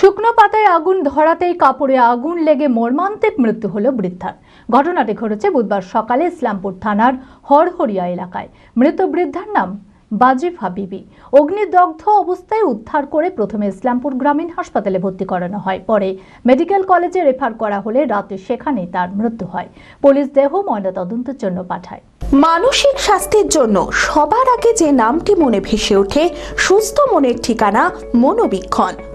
শুকনো পাতায় আগুন ধরাতেই কাপড়ে আগুন লেগে মর্মান্তিক মৃত্যু হল বৃদ্ধার। ঘটনাটি ঘটেছে বুধবার সকালে ইসলামপুর থানার হরহরিয়া এলাকায়। মৃত বৃদ্ধার নাম বাজিফা বিবি। অগ্নিদগ্ধ অবস্থায় উদ্ধার করে প্রথমে ইসলামপুর গ্রামীণ হাসপাতালে ভর্তি করানো হয়। পরে মেডিকেল কলেজে রেফার করা হলে রাতে সেখানেই তার মৃত্যু হয়। পুলিশ দেহ ময়নাতদন্তের জন্য পাঠায়। মানসিক স্বাস্থ্যের জন্য সবার আগে যে নামটি মনে ভেসে ওঠে, সুস্থ মনের ঠিকানা মনোবীক্ষণ।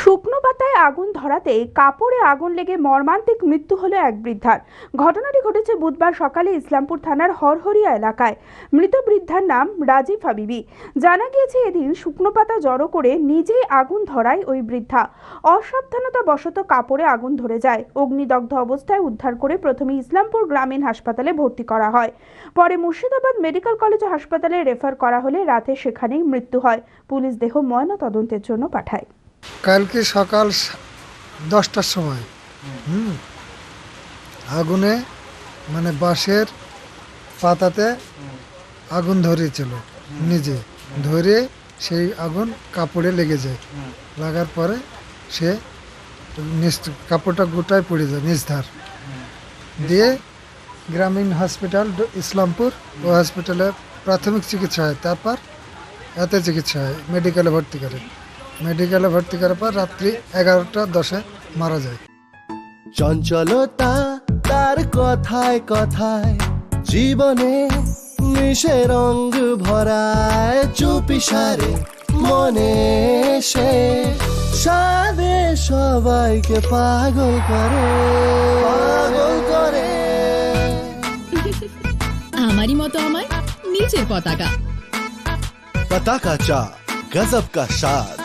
শুকনো পাতায় আগুন ধরাতে কাপড়ে আগুন লেগে মর্মান্তিক মৃত্যু হলো এক বৃদ্ধার। ঘটনাটি ঘটেছে বুধবার সকালে ইসলামপুর থানার হরহরিয়া এলাকায়। মৃত বৃদ্ধার নাম রাজীব হাবিবি জানা গিয়েছে এদিন শুকনো পাতা জড়ো করে নিজেই আগুন ধরায় ওই বৃদ্ধা। অসাবধানতা বশত কাপড়ে আগুন ধরে যায়। অগ্নিদগ্ধ অবস্থায় উদ্ধার করে প্রথমে ইসলামপুর গ্রামীণ হাসপাতালে ভর্তি করা হয়। পরে মুর্শিদাবাদ মেডিকেল কলেজ হাসপাতালে রেফার করা হলে রাতে সেখানেই মৃত্যু হয়। পুলিশ দেহ ময়না তদন্তের জন্য পাঠায়। কালকে সকাল দশটার সময়, হুম? আগুনে মানে বাঁশের পাতাতে আগুন ধরিয়েছিল, নিজে। ধরে সেই আগুন কাপড়ে লেগে যায়। লাগার পরে সে কাপড়টা গোটায় পড়ে যায় নিচধার দিয়ে গ্রামীণ হসপিটাল, ইসলামপুর, ও হসপিটালে প্রাথমিক চিকিৎসা হয়, তারপর এতে চিকিৎসা হয়, মেডিকেলে ভর্তি করে। মেডিকেলে ভর্তি করার পর রাত্রি এগারোটা দশে মারা যায়। চঞ্চলতা তার কথায় কথায় জীবনে মিশে রং ভরায় চুপিসারে মনে সে। সাদে সবাইকে পাগল করে পাগল করে। আমারই মতো আমার নিজের পতাকা। পতাকা চা গজব কা স্বাদ